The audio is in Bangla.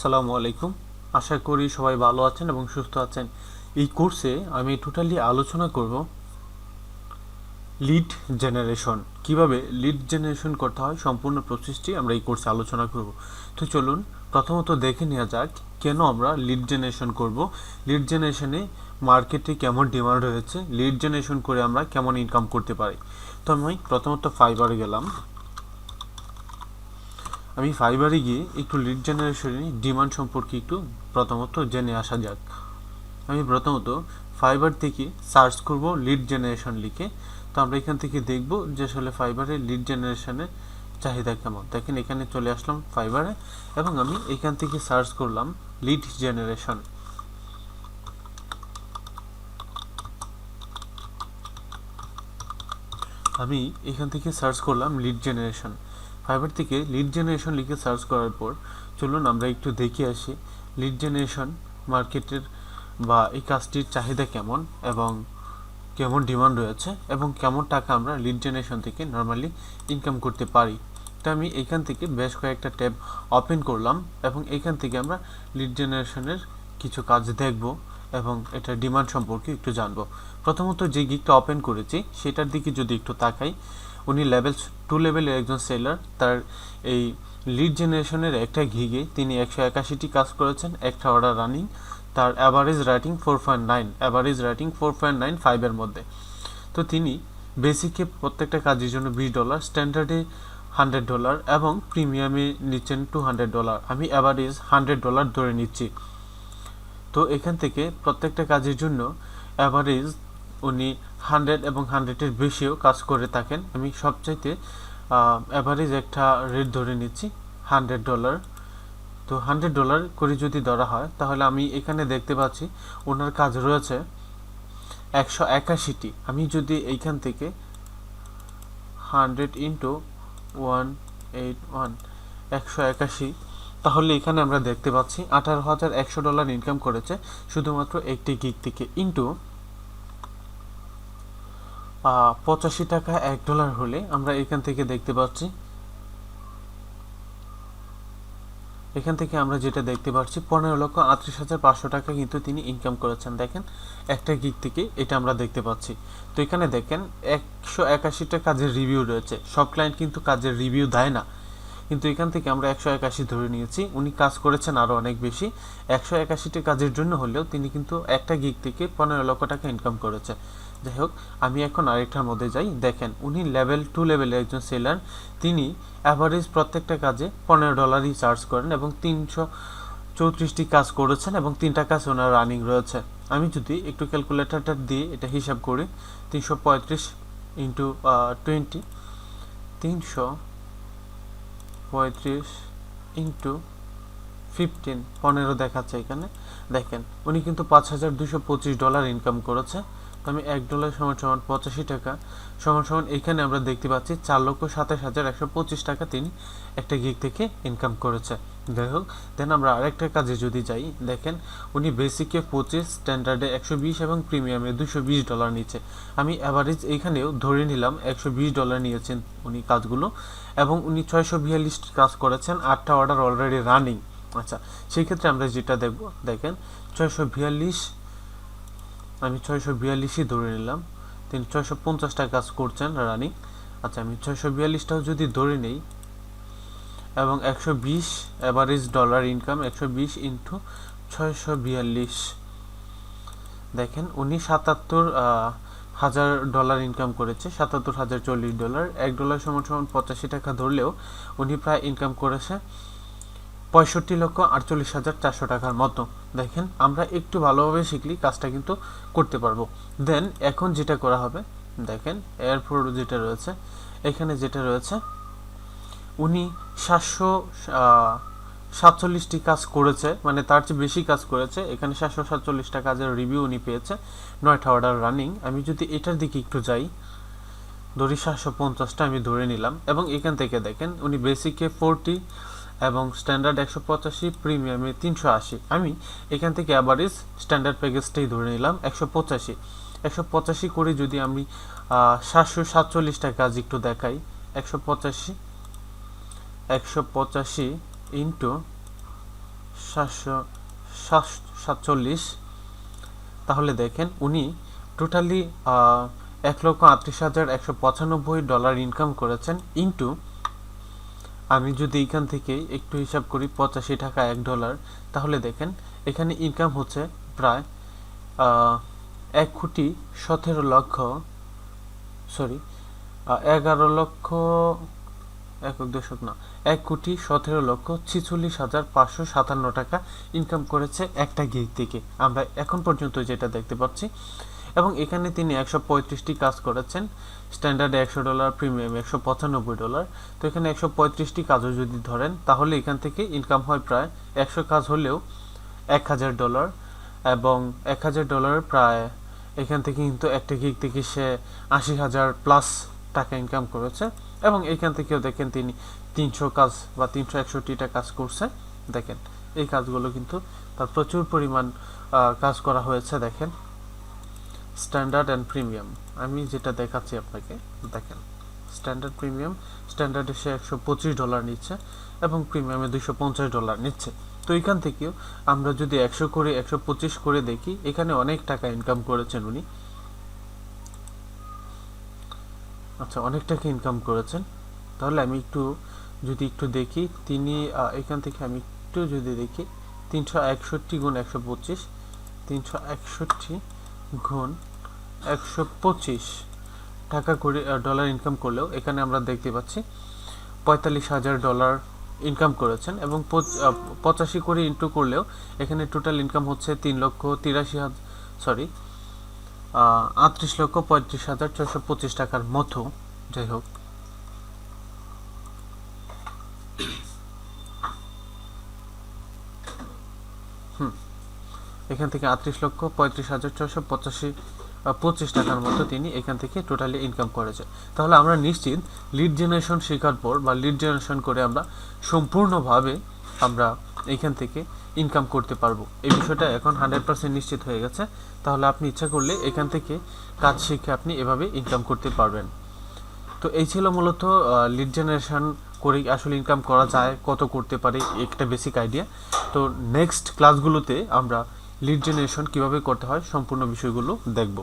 আসসালামু আলাইকুম। আশা করি সবাই ভালো আছেন এবং সুস্থ আছেন। এই কোর্সে আমি টোটালি আলোচনা করব লিড জেনারেশন কীভাবে লিড জেনারেশন করতে হয়, সম্পূর্ণ প্রসেসটি আমরা এই কোর্সে আলোচনা করব। তো চলুন, প্রথমত দেখে নেওয়া যাক কেন আমরা লিড জেনারেশন করব। লিড জেনারেশনে মার্কেটে কেমন ডিমান্ড রয়েছে লিড জেনারেশন করে আমরা কেমন ইনকাম করতে পারি। তো আমি প্রথমত ফাইবারে গেলাম। আমি ফাইবারে গিয়ে একটু লিড জেনারেশনের ডিমান্ড সম্পর্কে একটু প্রথমত জেনে আসা যাক। আমি প্রথমত ফাইবার থেকে সার্চ করব লিড জেনারেশন লিখে। তো আমরা এখান থেকে দেখব যে আসলে ফাইবারে লিড জেনারেশনের চাহিদা কেমন। দেখেন এখানে চলে আসলাম ফাইবারে এবং আমি এখান থেকে সার্চ করলাম লিড জেনারেশন আমি এখান থেকে সার্চ করলাম লিড জেনারেশন ফাইবার থেকে লিড জেনারেশন লিখে সার্চ করার পর চলুন আমরা একটু দেখে আসি লিড জেনারেশন মার্কেটের বা এই কাজটির চাহিদা কেমন এবং কেমন ডিমান্ড রয়েছে এবং কেমন টাকা আমরা লিড জেনারেশন থেকে নর্মালি ইনকাম করতে পারি। তো আমি এখান থেকে বেশ কয়েকটা ট্যাব ওপেন করলাম এবং এখান থেকে আমরা লিড জেনারেশনের কিছু কাজ দেখব এবং এটা ডিমান্ড সম্পর্কে একটু জানব। প্রথমত যে গিকটা ওপেন করেছি, সেটার দিকে যদি একটু তাকাই উনি লেভেল টু লেভেলের একজন সেলার। তার এই লিড জেনারেশনের একটা ঘিগে তিনি একশো একাশিটি কাজ করেছেন, একটা অর্ডার রানিং তার average rating four point nine average rating four point nine ফাইভের মধ্যে। তো তিনি বেসিকে প্রত্যেকটা কাজের জন্য বিশ ডলার স্ট্যান্ডার্ডে হান্ড্রেড ডলার এবং প্রিমিয়ামে নিচ্ছেন টু হান্ড্রেড ডলার আমি অ্যাভারেজ হান্ড্রেড ডলার ধরে নিচ্ছি। তো এখান থেকে প্রত্যেকটা কাজের জন্য অ্যাভারেজ উনি হান্ড্রেড এবং হান্ড্রেডের বেশিও কাজ করে থাকেন। আমি সবচাইতে অ্যাভারেজ একটা রেট ধরে নিচ্ছি, হান্ড্রেড ডলার। তো হান্ড্রেড ডলার করে যদি ধরা হয়, তাহলে আমি এখানে দেখতে পাচ্ছি ওনার কাজ রয়েছে একশো একাশিটি। আমি যদি এইখান থেকে hundred into one eight one একশো একাশি, তাহলে এখানে আমরা দেখতে পাচ্ছি আঠারো হাজার একশো ডলার ইনকাম করেছে, শুধুমাত্র একটি গিক থেকে ইন্টু পঁচাশি টাকা এক ডলার হলে আমরা এখান থেকে দেখতে পাচ্ছি। এখান থেকে আমরা যেটা দেখতে পাচ্ছি, পনেরো লক্ষ আটত্রিশ হাজার পাঁচশো টাকা কিন্তু তিনি ইনকাম করেছেন। দেখেন, একটা গিক থেকে এটা আমরা দেখতে পাচ্ছি। তো এখানে দেখেন, একশো একাশিটা কাজের রিভিউ রয়েছে। সব ক্লায়েন্ট কিন্তু কাজের রিভিউ দেয় না। কিন্তু এখান থেকে আমরা একশো একাশি ধরে নিয়েছি। উনি কাজ করেছেন আরও অনেক বেশি। একশো একাশিটি কাজের জন্য হলেও তিনি কিন্তু একটা গিক থেকে পনেরো লক্ষ টাকা ইনকাম করেছে। যাই হোক, আমি এখন আরেকটার মধ্যে যাই। দেখেন, উনি লেভেল টু লেভেলের একজন সেলার তিনি অ্যাভারেজ প্রত্যেকটা কাজে পনেরো ডলারই চার্জ করেন এবং তিনশো চৌত্রিশটি কাজ করেছেন এবং তিনটা কাজ ওনার রানিং রয়েছে। আমি যদি একটু ক্যালকুলেটারটা দিয়ে এটা হিসাব করি, তিনশো পঁয়ত্রিশ ইন্টু টোয়েন্টি তিনশো পঁয়ত্রিশ ইন্টু ফিফটিন, পনেরো দেখাচ্ছে এখানে। দেখেন, উনি কিন্তু পাঁচ হাজার দুশো পঁচিশ ডলার ইনকাম করেছে। তো আমি এক ডলার সমান সমান পঁচাশি টাকা, সমান সমান এখানে আমরা দেখতে পাচ্ছি চার লক্ষ সাতাশ হাজার একশো পঁচিশ টাকা তিনি একটা গিগ থেকে ইনকাম করেছে। যাই হোক দেন আমরা আরেকটা কাজে যদি যাই, দেখেন উনি বেসিকে পঁচিশ স্ট্যান্ডার্ডে একশো বিশ এবং প্রিমিয়ামে দুশো বিশ ডলার নিচ্ছে। আমি অ্যাভারেজ এইখানেও ধরে নিলাম একশো বিশ ডলার নিয়েছেন উনি কাজগুলো এবং উনি ছয়শো বিয়াল্লিশটি কাজ করেছেন, আটটা অর্ডার অলরেডি রানিং আচ্ছা সেই ক্ষেত্রে আমরা যেটা দেখব, দেখেন ছয়শো বিয়াল্লিশ, আমি ছয়শো বিয়াল্লিশই ধরে নিলাম, তিনি ছয়শো পঞ্চাশটা কাজ করছেন রানিং আচ্ছা আমি ছয়শো বিয়াল্লিশটাও যদি ধরে নেই এবং একশো বিশ অ্যাভারেজ ডলার ইনকাম একশো বিশ ইন্টু ছয়শো বিয়াল্লিশ। দেখেন, উনি সাতাত্তর হাজার ডলার ইনকাম করেছে, সাতাত্তর হাজার চল্লিশ ডলার এক ডলার সমান সমান পঁচাশি টাকা ধরলেও উনি প্রায় ইনকাম করেছে পঁয়ষট্টি লক্ষ আটচল্লিশ হাজার চারশো টাকার মতো। দেখেন, আমরা একটু ভালোভাবে শিখলি কাজটা কিন্তু করতে পারব। দেন এখন যেটা করা হবে, দেখেন এরপর যেটা রয়েছে, এখানে যেটা রয়েছে উনি সাতশো সাতচল্লিশটি কাজ করেছে মানে তার চেয়ে বেশি কাজ করেছে। এখানে সাতশো সাতচল্লিশটা কাজের রিভিউ উনি পেয়েছে, নয়টা অর্ডার রানিং আমি যদি এটার দিকে একটু যাই, ধরি সাতশো পঞ্চাশটা আমি ধরে নিলাম, এবং এখান থেকে দেখেন উনি বেসিকে ফোরটি এবং স্ট্যান্ডার্ড একশো পঁচাশি প্রিমিয়ামে তিনশো আশি। আমি এখান থেকে অ্যাভারেজ স্ট্যান্ডার্ড প্যাকেজটাই ধরে নিলাম, একশো পঁচাশি। একশো পঁচাশি করে যদি আমি সাতশো সাতচল্লিশটা কাজ একটু দেখাই, একশো পঁচাশি একশো পঁচাশি ইন্টু সাতশো সাত- সাতচল্লিশ। তাহলে দেখেন উনি টোটালি এক লক্ষ আটত্রিশ হাজার একশো পঁচানব্বই ডলার ইনকাম করেছেন ইন্টু, আমি যদি এখান থেকে একটু হিসাব করি, পঁচাশি টাকা এক ডলার। তাহলে দেখেন এখানে ইনকাম হচ্ছে প্রায় এক কোটি সতেরো লক্ষ, সরি এগারো লক্ষ একক দশক না, এক কোটি সতেরো লক্ষ ছিচল্লিশ হাজার পাঁচশো সাতান্ন টাকা ইনকাম করেছে একটা গিগ থেকে। আমরা এখন পর্যন্ত যেটা দেখতে পাচ্ছি, এবং এখানে তিনি একশো পঁয়ত্রিশটি কাজ করেছেন। স্ট্যান্ডার্ড একশো ডলার প্রিমিয়াম একশো পঁচানব্বই ডলার তো এখানে একশো পঁয়ত্রিশটি কাজও যদি ধরেন, তাহলে এখান থেকে ইনকাম হয় প্রায় একশো কাজ হলেও এক হাজার ডলার এবং এক হাজার ডলার প্রায় এখান থেকে কিন্তু একটা গিগ থেকে সে আশি হাজার প্লাস টাকা ইনকাম করেছে। এবং এখান থেকেও দেখেন তিনি তিনশো কাজ বা তিনশো একষট্টিটা কাজ করছে। দেখেন, এই কাজগুলো কিন্তু তার প্রচুর পরিমাণ কাজ করা হয়েছে, দেখেন। স্ট্যান্ডার্ড অ্যান্ড প্রিমিয়াম আমি যেটা দেখাচ্ছি আপনাকে, দেখেন। স্ট্যান্ডার্ড প্রিমিয়াম স্ট্যান্ডার্ডে সে একশো পঁচিশ ডলার নিচ্ছে এবং প্রিমিয়ামে দুশো পঞ্চাশ ডলার নিচ্ছে। তো এখান থেকেও আমরা যদি একশো করে, একশো পঁচিশ করে দেখি, এখানে অনেক টাকা ইনকাম করেছেন উনি। আচ্ছা অনেক টাকা ইনকাম করেছেন? তাহলে আমি একটু, যদি একটু দেখি, তিনি এখান থেকে আমি একটু যদি দেখি, তিনশো একষট্টি গুণ একশো পঁচিশ, তিনশো একষট্টি গুণ একশো পঁচিশ টাকা করে ডলার ইনকাম করলেও এখানে আমরা দেখতে পাচ্ছি পঁয়তাল্লিশ হাজার ডলার ইনকাম করেছেন এবং পঁচাশি করে ইন্টু করলেও এখানে টোটাল ইনকাম হচ্ছে তিন লক্ষ তিরাশি হাজার সরি আটত্রিশ লক্ষ পঁয়ত্রিশ হাজার ছশো পঁচিশ টাকার মতো। যাই হোক। এখান থেকে আটত্রিশ লক্ষ পঁয়ত্রিশ হাজার ছশো পঁচাশি পঁচিশ টাকার মতো তিনি এখান থেকে টোটালি ইনকাম করেছে তাহলে আমরা নিশ্চিত লিড জেনারেশন শেখার পর বা লিড জেনারেশন করে আমরা সম্পূর্ণভাবে আমরা এখান থেকে ইনকাম করতে পারব। এই বিষয়টা এখন হান্ড্রেড পার্সেন্ট নিশ্চিত হয়ে গেছে। তাহলে আপনি ইচ্ছা করলে এখান থেকে কাজ শিখে আপনি এভাবে ইনকাম করতে পারবেন। তো এই ছিল মূলত লিড জেনারেশন করে আসলে ইনকাম করা যায়, কত করতে পারে, একটা বেসিক আইডিয়া তো নেক্সট ক্লাসগুলোতে আমরা লিড জেনারেশন কীভাবে করতে হয়, সম্পূর্ণ বিষয়গুলো দেখব।